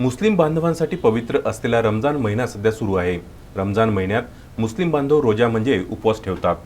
मुस्लिम बांधवांसाठी पवित्र असलेला रमजान महिना सध्या सुरू आहे. रमजान महिन्यात मुस्लिम बांधव रोजा म्हणजे उपवास ठेवतात.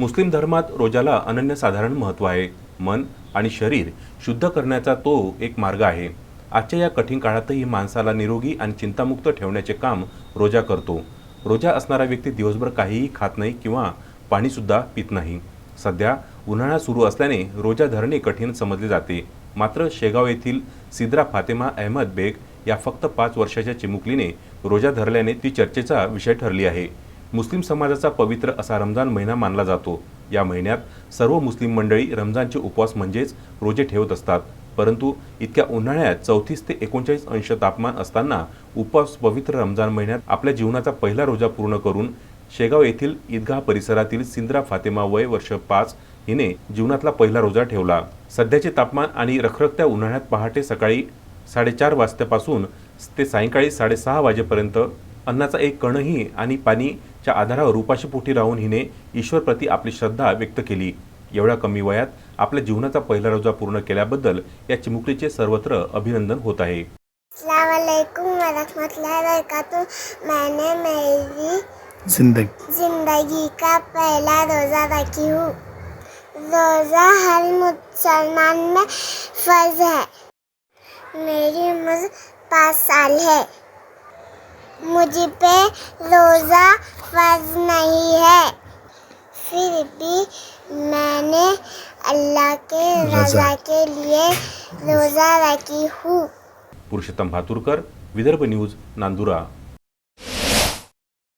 मुस्लिम धर्मात रोजाला अनन्यसाधारण महत्त्व आहे. मन आणि शरीर शुद्ध करण्याचा तो एक मार्ग आहे. आजच्या या कठीण काळातही माणसाला निरोगी आणि चिंतामुक्त ठेवण्याचे काम रोजा करतो. रोजा असणारा व्यक्ती दिवसभर काहीही खात नाही किंवा पाणीसुद्धा पित नाही. सध्या उन्हाळा सुरू असल्याने रोजा धरणे कठीण समजले जाते. मात्र शेगाव येथील सिद्रा फातेमा अहमद बेग या फक्त पाच वर्षाच्या चिमुकलीने रोजा धरल्याने ती चर्चेचा विषय ठरली आहे. मुस्लिम समाजाचा पवित्र असा रमजान महिना मानला जातो. या महिन्यात सर्व मुस्लिम मंडळी रमजानचे उपवास म्हणजेच रोजे ठेवत असतात. परंतु इतक्या उन्हाळ्यात चौतीस ते एकोणचाळीस अंश तापमान असताना उपवास पवित्र रमजान महिन्यात आपल्या जीवनाचा पहिला रोजा पूर्ण करून शेगाव येथील ईदगाह परिसरातील सिंद्रा फातेमा वय वर्ष पाच हिने जीवनातला पहिला रोजा ठेवला. सध्याचे तापमान आणि रखरखत्या उन्हाळ्यात पहाटे सकाळी साडेचार वाजतापासून ते सायंकाळी साडेसहा वाजेपर्यंत अन्नाचा एक कणही आणि पाणीच्या आधारावर उपाशी पोटी राहून हिने ईश्वरप्रती आपली श्रद्धा व्यक्त केली. एवढ्या कमी वयात आपल्या जीवनाचा पहिला रोजा पूर्ण केल्याबद्दल या चिमुकलीचे सर्वत्र अभिनंदन होत आहे. अलैकुम वरहमतुल्लाहि वबरकातुह. मैंने मेरी जिंदगी. जिंदगी का पहला रोज़ा रखी हूँ। रोज़ा हर मुसलमान में फ़र्ज है। मेरी उम्र पाँच साल है। मुझ पे रोज़ा फ़र्ज़ नहीं है। फिर भी मैंने अल्लाह के रज़ा। रज़ा के लिए रोज़ा रखी हूँ। पुरुषोत्तम भातुरकर विदर्भ न्यूज़ नांदुरा।